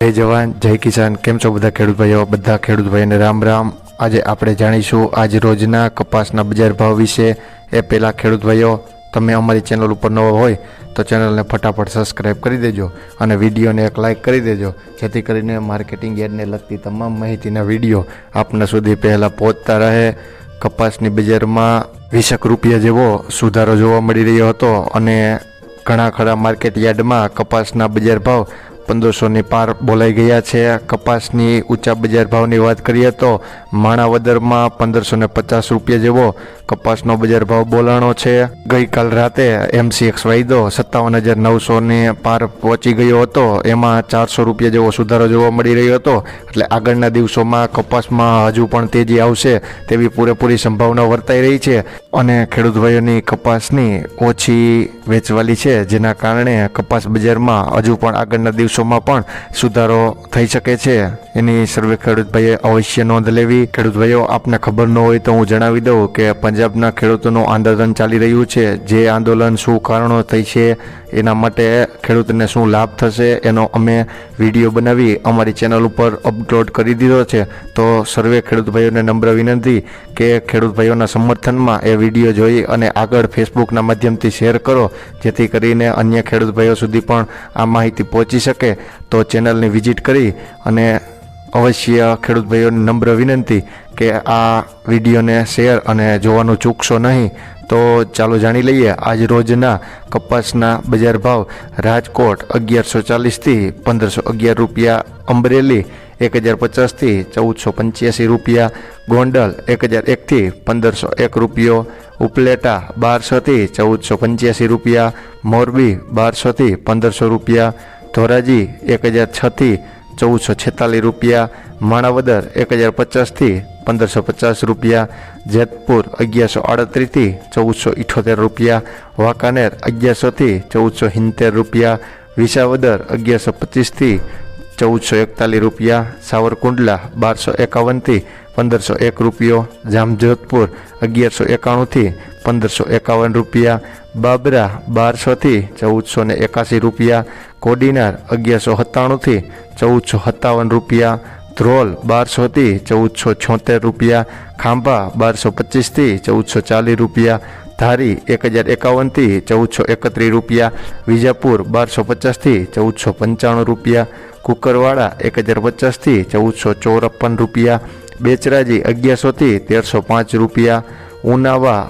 જય જવાન, જય કિસાન. કેમ છો બધા ખેડૂત ભાઈઓ? બધા ખેડૂત ભાઈને રામ રામ. આજે આપણે જાણીશું આજ રોજના કપાસના બજાર ભાવ વિશે. એ પહેલાં ખેડૂત ભાઈઓ, તમે અમારી ચેનલ ઉપર નવો હોય તો ચેનલને ફટાફટ સબસ્ક્રાઈબ કરી દેજો અને વિડીયોને એક લાઇક કરી દેજો. જેથી કરીને માર્કેટિંગ યાર્ડને લગતી તમામ માહિતીના વીડિયો આપના સુધી પહેલાં પહોંચતા રહે. કપાસની બજારમાં વીસેક રૂપિયા જેવો સુધારો જોવા મળી રહ્યો હતો અને ઘણા ખરા માર્કેટ યાર્ડમાં કપાસના બજાર ભાવ પંદરસોની પાર બોલાઈ ગયા છે. કપાસની ઊંચા બજાર ભાવની વાત કરીએ તો માણાવદરમાં પંદરસો ને પચાસ રૂપિયા જેવો કપાસનો બજાર ભાવ બોલાણો છે. ગઈકાલ રાતે એમસીએક્સ વાયદો સત્તાવન હજાર નવસોની પાર પહોંચી ગયો હતો. એમાં ચારસો રૂપિયા જેવો સુધારો જોવા મળી રહ્યો હતો. એટલે આગળના દિવસોમાં કપાસમાં હજુ પણ તેજી આવશે તેવી પૂરેપૂરી સંભાવના વર્તાઈ રહી છે. અને ખેડૂત ભાઈઓની કપાસની ઓછી વેચવાલી છે, જેના કારણે કપાસ બજારમાં હજુ પણ આગળના દિવસોમાં પણ સુધારો થઈ શકે છે. એની સર્વે ખેડૂત ભાઈએ અવશ્ય નોંધ લેવી. ખેડૂત ભાઈઓ આપને ખબર ન હોય તો હું જણાવી દઉં કે પંજાબના ખેડૂતોનું આંદોલન ચાલી રહ્યું છે. જે આંદોલન શું કારણો થઈ છે, એના માટે ખેડૂતને શું લાભ થશે, એનો અમે વીડિયો બનાવી અમારી ચેનલ ઉપર અપલોડ કરી દીધો છે. તો સર્વે ખેડૂત ભાઈઓને નમ્ર વિનંતી કે ખેડૂત ભાઈઓના સમર્થનમાં એ વીડિયો જોઈ અને આગળ ફેસબુકના માધ્યમથી શેર કરો. જેથી કરીને અન્ય ખેડૂત ભાઈઓ સુધી પણ આ માહિતી પહોંચી શકે. તો ચેનલની વિઝિટ કરી અને અવશ્ય ખેડૂત ભાઈઓને નમ્ર વિનંતી કે આ વિડીયોને શેર અને જોવાનું ચૂકશો નહીં. તો ચાલો જાણી લઈએ, આજ રોજના કપાસના બજાર ભાવ રાજકોટ અગિયારસો ચાલીસથી પંદરસો અગિયાર રૂપિયા અમરેલી એક હજાર પચાસથી ચૌદસો પંચ્યાસી રૂપિયા. ગોંડલ એક હજાર એકથી પંદરસો એક રૂપિયો. ઉપલેટા બારસોથી ચૌદસો પંચ્યાસી રૂપિયા. મોરબી બારસોથી પંદરસો રૂપિયા. ધોરાજી એક હજાર છથી ચૌદસો છેતાલીસ રૂપિયા. માણાવદર એક હજાર પચાસથી પંદરસો પચાસ રૂપિયા. જેતપુર અગિયારસો આડત્રીસથી ચૌદસો ઇઠોતેર રૂપિયા. વાંકાનેર અગિયારસોથી ચૌદસો સિત્તેર રૂપિયા. વિસાવદર અગિયારસો પચીસથી ચૌદસો એકતાલીસ રૂપિયા, સાવરકુંડલા બારસો એકાવનથી પંદરસો એક રૂપિયો, જામજોધપુર અગિયારસો એકાણુંથી પંદરસો એકાવન રૂપિયા, બાબરા બારસોથી ચૌદસો ને એકાસી રૂપિયા, કોડીનાર અગિયારસો સત્તાણુંથી ચૌદસો સત્તાવન રૂપિયા, ધ્રોલ બારસોથી ચૌદસો છોતેર રૂપિયા, ખાંભા બારસો પચીસથી ચૌદસો ચાલીસ રૂપિયા, ધારી એક હજાર એકાવનથી ચૌદસો એકત્રીસ રૂપિયા, વિજાપુર બારસો પચાસથી ચૌદસો પંચાણું રૂપિયા કુકરવાડા એક હજાર પચાસથી ચૌદસો ચોરપન રૂપિયા, બેચરાજી અગિયારસોથી તેરસો પાંચ રૂપિયા, ઉનાવા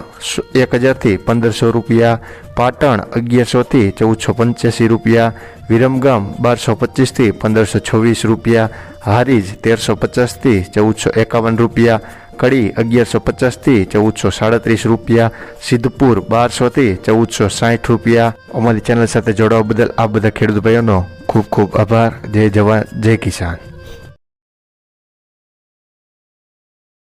એક હજારથી પંદરસો રૂપિયા, પાટણ અગિયારસોથી ચૌદસો પંચ્યાસી રૂપિયા, વિરમગામ બારસો પચીસથી પંદરસો છવ્વીસ રૂપિયા, હારીજ તેરસો પચાસથી ચૌદસો એકાવન રૂપિયા કડી અગિયારસો પચાસથી ચૌદસો સાડત્રીસ રૂપિયા, સિદ્ધપુર બારસોથી ચૌદસો સાઠ રૂપિયા. અમારી ચેનલ સાથે જોડાવા બદલ આ બધા ખેડૂત ભાઈઓનો ખૂબ ખૂબ આભાર. જય જવાન, જય કિસાન.